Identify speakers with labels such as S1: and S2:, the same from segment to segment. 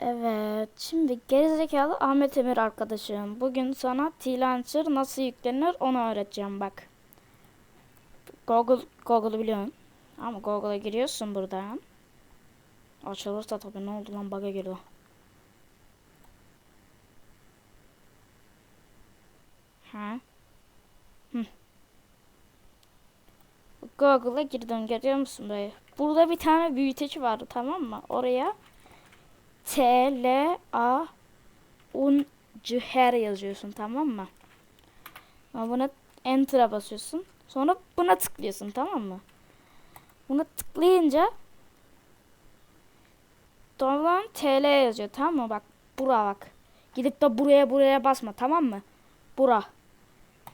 S1: Evet, şimdi gerizekalı Ahmet Emir arkadaşım. Bugün sana T-Launcher nasıl yüklenir onu öğreteceğim bak. Google, Google'u biliyorsun. Ama Google'a giriyorsun buradan. Açılırsa tabii ne oldu lan bug'a giriyor. Ha? Google'a girdim görüyor musun böyle? Burada bir tane büyüteci vardı tamam mı? Oraya T, L, A, Un, C, Her yazıyorsun tamam mı? Ama buna Enter'a basıyorsun. Sonra buna tıklıyorsun tamam mı? Buna tıklayınca Doğrudan TL yazıyor tamam mı? Bak bura bak. Gidip de buraya buraya basma tamam mı? Bura.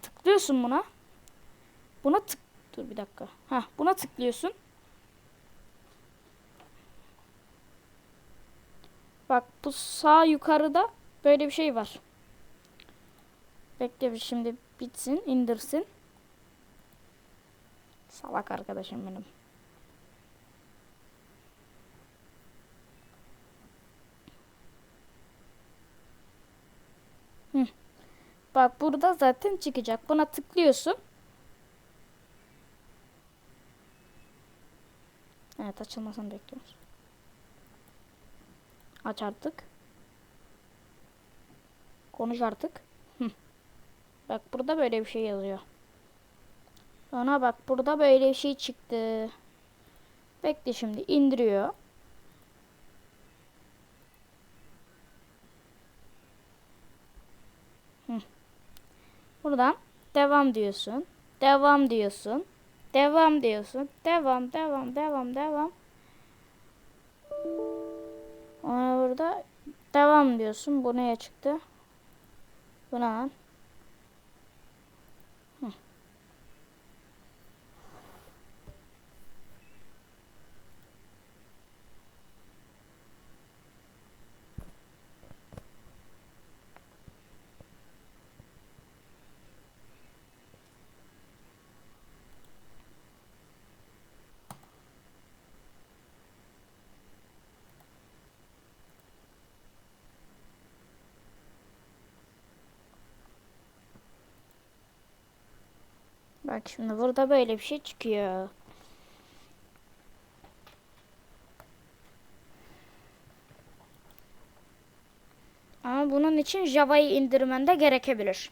S1: Tıklıyorsun buna. Buna tık... Dur bir dakika. Ha, buna tıklıyorsun. Bak bu sağ yukarıda böyle bir şey var. Bekle bir şimdi bitsin, indirsin. Salak arkadaşım benim. Bak burada zaten çıkacak. Buna tıklıyorsun. Evet açılmasını bekliyoruz. Aç artık. Konuş artık. Bak burada böyle bir şey yazıyor. Sonra bak burada böyle bir şey çıktı. Bekle şimdi indiriyor. Buradan devam diyorsun. Devam diyorsun. Devam diyorsun. Devam, devam, devam, devam. Devam diyorsun. Bu neye çıktı? Buna lan. Hı. Bak şimdi burada böyle bir şey çıkıyor. Ama bunun için Java'yı indirmen de gerekebilir.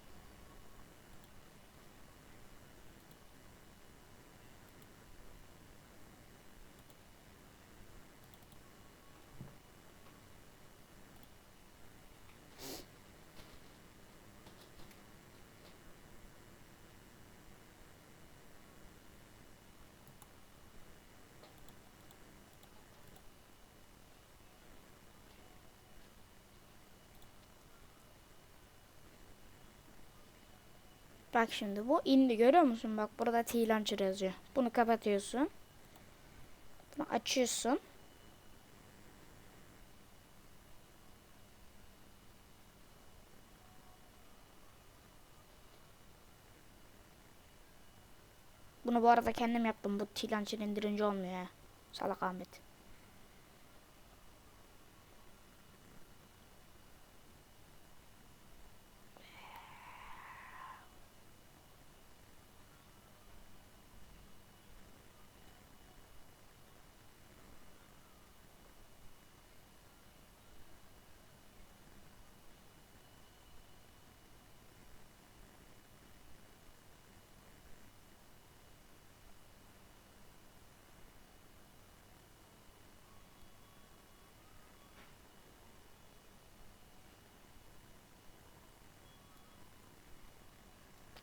S1: Bak şimdi bu indi görüyor musun? Bak burada T-Launcher yazıyor. Bunu kapatıyorsun. Bunu açıyorsun. Bunu bu arada kendim yaptım. Bu T-Launcher indirince olmuyor ya. Salak Ahmet.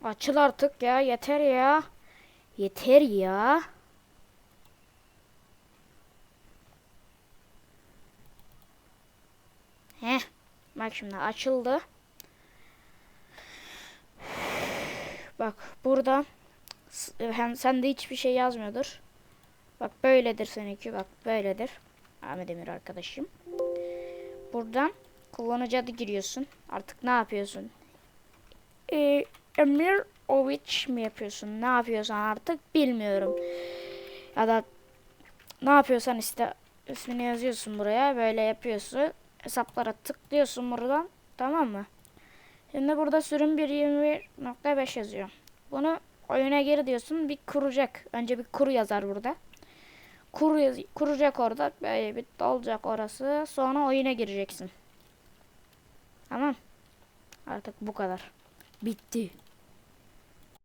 S1: Açıl artık ya. Yeter ya. Yeter ya. Heh. Bak şimdi açıldı. Bak burada hem sende hiçbir şey yazmıyordur. Bak böyledir seninki. Bak böyledir. Ahmet Emir arkadaşım. Buradan kullanıcı adı giriyorsun. Artık ne yapıyorsun? Ee, Emir Oviç mi yapıyorsun? Ne yapıyorsan artık bilmiyorum. Ya da ne yapıyorsan işte ismini yazıyorsun buraya. Böyle yapıyorsun. hesaplara tıklıyorsun buradan. Tamam mı? Şimdi burada sürüm 1.21.5 yazıyor. Bunu oyuna gir diyorsun. Bir kuracak. Önce bir kur yazar burada. Kur kuracak orada. Böyle bir dolacak orası. Sonra oyuna gireceksin. Tamam. Artık bu kadar. Bitti.